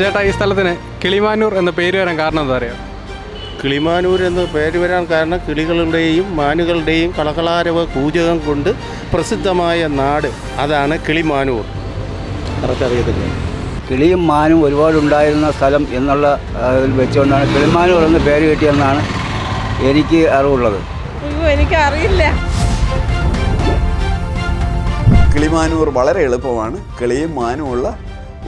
ചേട്ടാ ഈ സ്ഥലത്തിന് കിളിമാനൂർ എന്ന പേര് വരാൻ കാരണം എന്താ അറിയാം? കിളിമാനൂർ എന്ന് പേര് വരാൻ കാരണം കിളികളുടെയും മാനുകളുടെയും കളകളാരവ കൂജകം കൊണ്ട് പ്രസിദ്ധമായ നാട് അതാണ് കിളിമാനൂർ. കറക്റ്ററിയത്തില്ല കിളിയും മാനും ഒരുപാടുണ്ടായിരുന്ന സ്ഥലം എന്നുള്ള ഇതിൽ വെച്ചുകൊണ്ടാണ് കിളിമാനൂർ എന്ന് പേര് കിട്ടിയെന്നാണ് എനിക്ക് അറിവുള്ളത്. അയ്യോ എനിക്കറിയില്ല. കിളിമാനൂർ വളരെ എളുപ്പമാണ്. കിളിയും മാനുമുള്ള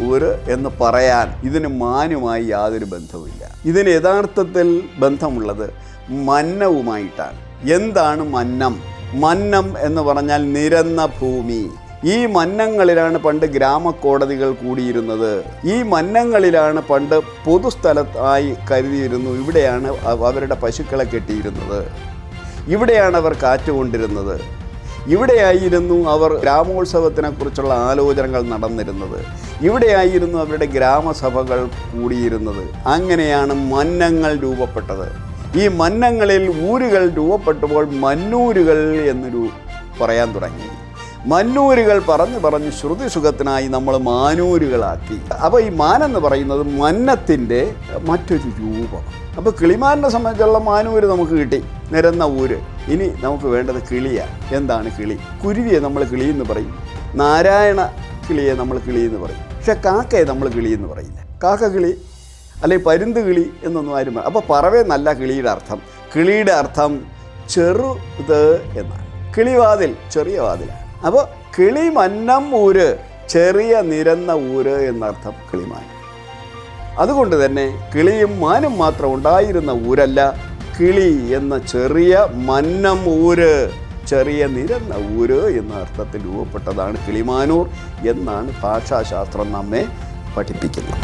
ഊര് എന്ന് പറയാൻ ഇതിന് മാനുമായി യാതൊരു ബന്ധവുമില്ല. ഇതിന് യഥാർത്ഥത്തിൽ ബന്ധമുള്ളത് മന്നവുമായിട്ടാണ്. എന്താണ് മന്നം? മന്നം എന്ന് പറഞ്ഞാൽ നിരന്ന ഭൂമി. ഈ മന്നങ്ങളിലാണ് പണ്ട് ഗ്രാമക്കോടതികൾ കൂടിയിരുന്നത്. ഈ മന്നങ്ങളിലാണ് പണ്ട് പൊതുസ്ഥലത്തായി കരുതിയിരുന്നു ഇവിടെയാണ് അവരുടെ പശുക്കളെ കെട്ടിയിരുന്നത്. ഇവിടെയാണ് അവർ കാറ്റുകൊണ്ടിരുന്നത്. ഇവിടെയായിരുന്നു അവർ ഗ്രാമോത്സവത്തിനെ കുറിച്ചുള്ള ആലോചനകൾ നടന്നിരുന്നത്. ഇവിടെയായിരുന്നു അവരുടെ ഗ്രാമസഭകൾ കൂടിയിരുന്നത്. അങ്ങനെയാണ് മന്നങ്ങൾ രൂപപ്പെട്ടത്. ഈ മന്നങ്ങളിൽ ഊരുകൾ രൂപപ്പെട്ടപ്പോൾ മന്നൂരുകൾ എന്നൊരു പറയാൻ തുടങ്ങി. മന്നൂരുകൾ പറഞ്ഞു പറഞ്ഞ് ശ്രുതിസുഖത്തിനായി നമ്മൾ മാനൂരുകളാക്കി. അപ്പോൾ ഈ മാനെന്ന് പറയുന്നത് മന്നത്തിന്റെ മറ്റൊരു രൂപം. അപ്പോൾ കിളിമാനിനെ സംബന്ധിച്ചുള്ള മാനൂര് നമുക്ക് കിട്ടി. നിരന്ന ഊര്. ഇനി നമുക്ക് വേണ്ടത് കിളിയാണ് എന്താണ് കിളി? കുരുവിയെ നമ്മൾ കിളി എന്ന് പറയും. നാരായണ കിളിയെ നമ്മൾ കിളി എന്ന് പറയും. പക്ഷെ കാക്കയെ നമ്മൾ കിളി എന്ന് പറയില്ല. കാക്ക കിളി അല്ലെങ്കിൽ പരുന്ത് കിളി എന്നൊന്നും ആരും പറയും അപ്പോൾ പറവേ നല്ല കിളിയുടെ അർത്ഥം. കിളിയുടെ അർത്ഥം ചെറുത് എന്നാണ്. കിളിവാതിൽ ചെറിയ വാതിലാണ്. അപ്പോൾ കിളി മന്നം ഊര് ചെറിയ നിരന്ന ഊര് എന്നർത്ഥം കിളിമാൻ അതുകൊണ്ട് തന്നെ കിളിയും മാനും മാത്രം ഉണ്ടായിരുന്ന ഊരല്ല. കിളി എന്ന ചെറിയ മന്നം ഊര് ചെറിയ നിരന്ന ഊര് എന്ന അർത്ഥത്തിൽ രൂപപ്പെട്ടതാണ് കിളിമാനൂർ എന്നാണ് ഭാഷാശാസ്ത്രം നമ്മെ പഠിപ്പിക്കുന്നത്.